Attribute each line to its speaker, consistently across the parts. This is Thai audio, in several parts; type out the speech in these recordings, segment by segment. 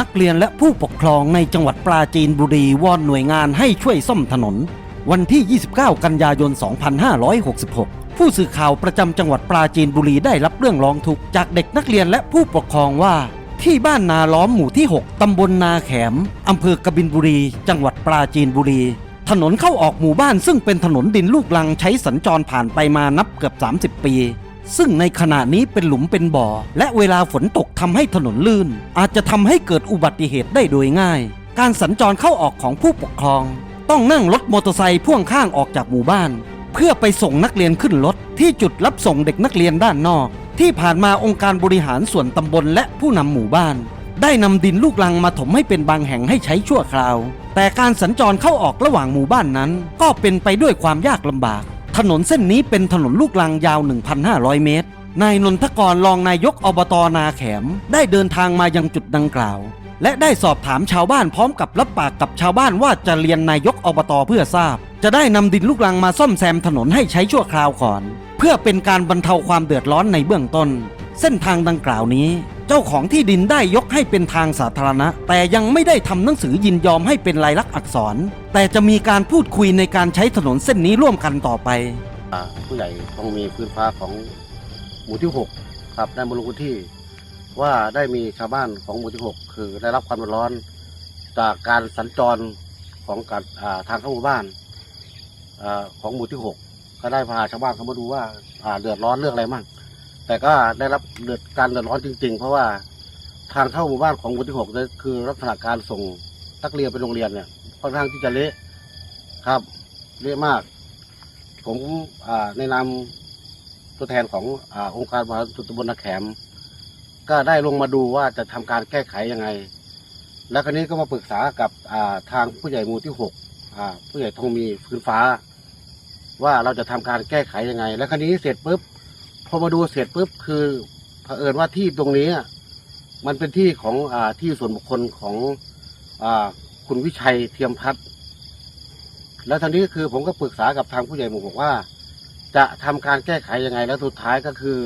Speaker 1: นักเรียนและผู้ปกครองในจังหวัดปราจีนบุรีวอนหน่วยงานให้ช่วยซ่อมถนน วันที่ 29 กันยายน 2566 ผู้สื่อข่าวประจำจังหวัดปราจีนบุรีได้รับเรื่องร้องทุกข์จากเด็กนักเรียนและผู้ปกครองว่าที่บ้านนาล้อมหมู่ที่ 6 ตำบลนาแขม อำเภอกบินบุรี จังหวัดปราจีนบุรี ถนนเข้าออกหมู่บ้านซึ่งเป็นถนนดินลูกลังใช้สัญจรผ่านไปมานับเกือบ 30 ปี ซึ่งในขณะนี้เป็นหลุมเป็นบ่อ และเวลาฝนตกทำให้ถนนลื่น อาจจะทำให้เกิดอุบัติเหตุได้โดยง่าย การสัญจรเข้าออกของผู้ปกครอง ต้องนั่งรถมอเตอร์ไซค์พ่วงข้างออกจากหมู่บ้าน เพื่อไปส่งนักเรียนขึ้นรถที่จุดรับส่งเด็กนักเรียนด้านนอก ที่ผ่านมาองค์การบริหารส่วนตำบลและผู้นำหมู่บ้าน ได้นำดินลูกลังมาถมให้เป็นบางแห่งให้ใช้ชั่วคราว แต่การสัญจรเข้าออกระหว่างหมู่บ้านนั้น ก็เป็นไปด้วยความยากลำบาก ถนนเส้นนี้เป็นถนนลูกลังยาว 1,500 เมตร นายนนทกรรองนายกอบตนาแขม ได้เดินทางมายังจุดดังกล่าว และได้สอบถามชาวบ้านพร้อมกับรับปากกับชาวบ้านว่าจะเรียนนายกอบตเพื่อทราบ จะได้นำดินลูกลังมาซ่อมแซมถนนให้ใช้ชั่วคราวก่อน เพื่อเป็นการบรรเทาความเดือดร้อนในเบื้องต้น เส้นทางดังกล่าวนี้ เจ้าของที่ดินได้ยกให้เป็นทางสาธารณะ แต่ยังไม่ได้ทำหนังสือยินยอมให้เป็นลายลักษณ์อักษร แต่จะมีการพูดคุยในการใช้ถนนเส้นนี้ร่วมกันต่อไป
Speaker 2: อ่าผู้ใหญ่ต้องมีพื้นฟ้าของหมู่ที่ 6 ครับได้มาลงพื้นที่ ว่าได้มีชาวบ้านของหมู่ที่ 6 คือได้รับความเดือดร้อน จากการสัญจรของการอ่าทางเข้าหมู่บ้านอาของหมู่ที่ 6 ก็ได้พาชาวบ้านเขามาดูว่าอ่าเดือดร้อนเรื่องอะไรมั่ง แต่ก็ได้รับเดือดการเดือดร้อนจริง ๆ เพราะว่าทางเข้าหมู่บ้านของหมู่ที่6เนี่คือลักษณะการส่งนักเรียนไปโรงเรียนเนี่ยค่อนข้างที่จะเละครับเละมาก ผมในนามตัวแทนของอองค์การบริหาส่วนตบลนาแขม ก็ได้ลงมาดูว่าจะทำการแก้ไขยังไง แล้วคราวนี้ก็มาปรึกษากับาทางผู้ใหญ่หมู่ที่หกผู้ใหญ่ทองมีพื้นฟ้า ว่าเราจะทำการแก้ไขยังไง แล้วคราวนี้เสร็จปุ๊บ อมาดูเสร็จปุ๊บคือเผอิญว่าที่ตรงนี้อะมันเป็นที่ของอ่าที่ส่วนบุคคลของอ่าคุณวิชัยเทียมพัฒน์แล้วทางนี้คือผมก็ปรึกษากับทางผู้ใหญ่หมู่บอกว่า จะทำการแก้ไขยังไง แล้วสุดท้ายก็คือ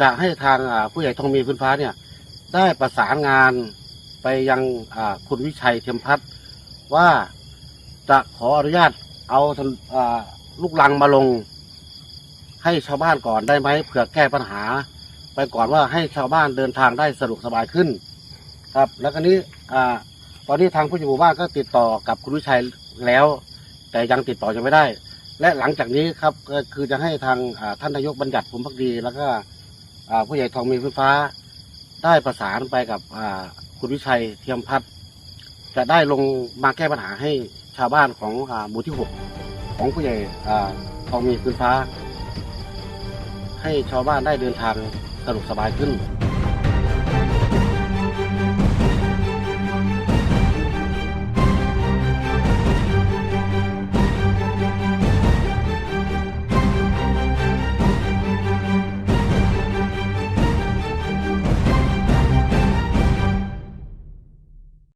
Speaker 2: จะให้ทางอ่าผู้ใหญ่ทองมีพื้นฟ้าเนี่ย ได้ประสานงานไปยังอ่าคุณวิชัยเทียมพัฒน์ว่าจะขออนุญาตเอาอ่าลูกลังมาลง ให้ชาวบ้านก่อนได้ไหมเผื่อแก้ปัญหา ไปก่อนว่าให้ชาวบ้านเดินทางได้สะดวกสบายขึ้น ครับ แล้วก็นี้อ่าตอนนี้ทางผู้ใหญ่หมู่บ้านก็ติดต่อกับคุณวิชัยแล้ว แต่ยังติดต่อยังไม่ได้ และหลังจากนี้ครับก็คือจะให้ทางอ่าท่านนายกบัญญัติภูมิพักดี แล้วก็อ่าผู้ใหญ่ทองมีไฟฟ้า ได้ประสานไปกับอ่าคุณวิชัยเทียมพัฒน์จะได้ลงมาแก้ปัญหาให้ชาวบ้านของอ่าหมู่ที่หกของผู้ใหญ่อ่าทองมีไฟฟ้า ให้ชาวบ้านได้เดินทางสะดวกสบายขึ้น